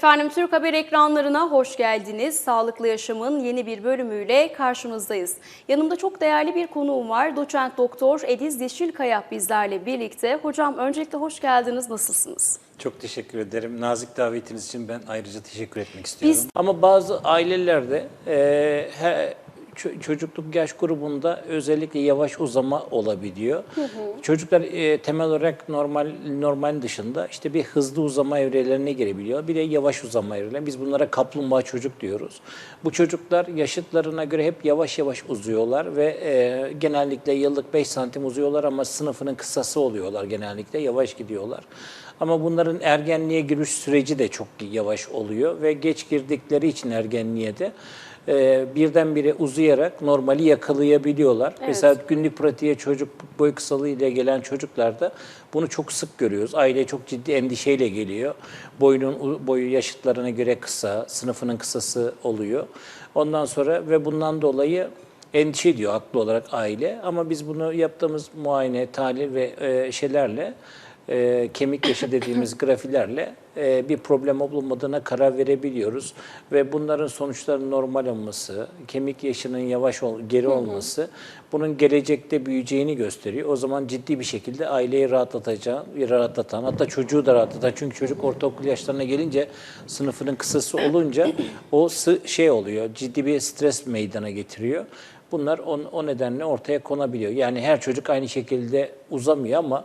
Efendim Türk Haber ekranlarına hoş geldiniz. Sağlıklı Yaşam'ın yeni bir bölümüyle karşınızdayız. Yanımda çok değerli bir konuğum var. Doçent Doktor Ediz Yeşilkaya bizlerle birlikte. Hocam öncelikle hoş geldiniz. Nasılsınız? Çok teşekkür ederim. Nazik davetiniz için ben ayrıca teşekkür etmek istiyorum. Biz- Ama bazı ailelerde e, he- çocukluk yaş grubunda özellikle yavaş uzama olabiliyor. Çocuklar e, temel olarak normal normal dışında işte bir hızlı uzama evrelerine girebiliyor. Bir de yavaş uzama evrelerine. Biz bunlara kaplumbağa çocuk diyoruz. Bu çocuklar yaşıtlarına göre hep yavaş yavaş uzuyorlar ve e, genellikle yıllık 5 santim uzuyorlar ama sınıfının kısası oluyorlar genellikle. Yavaş gidiyorlar. Ama bunların ergenliğe giriş süreci de çok yavaş oluyor ve geç girdikleri için ergenliğe de e, birdenbire uzayarak normali yakalayabiliyorlar. Mesela günlük pratiğe çocuk boy kısalığı ile gelen çocuklarda bunu çok sık görüyoruz. Aile çok ciddi endişeyle geliyor. Boyunun boyu yaşıtlarına göre kısa, sınıfının kısası oluyor. Ondan sonra ve bundan dolayı endişe ediyor haklı olarak aile. Ama biz bunu yaptığımız muayene, tahlil ve e, şeylerle e, kemik yaşı dediğimiz grafilerle e, bir problem olmadığına karar verebiliyoruz. Ve bunların sonuçlarının normal olması, kemik yaşının yavaş ol, geri olması bunun gelecekte büyüyeceğini gösteriyor. O zaman ciddi bir şekilde aileyi rahatlatacağı, rahatlatan, hatta çocuğu da rahatlatan. Çünkü çocuk ortaokul yaşlarına gelince sınıfının kısası olunca o şey oluyor, ciddi bir stres meydana getiriyor. Bunlar on, o nedenle ortaya konabiliyor. Yani her çocuk aynı şekilde uzamıyor ama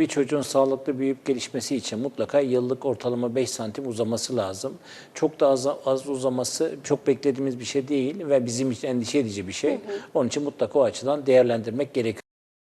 bir çocuğun sağlıklı büyüyüp gelişmesi için mutlaka yıllık ortalama 5 santim uzaması lazım. Çok da az, az uzaması çok beklediğimiz bir şey değil ve bizim için endişe edici bir şey. Onun için mutlaka o açıdan değerlendirmek gerekiyor.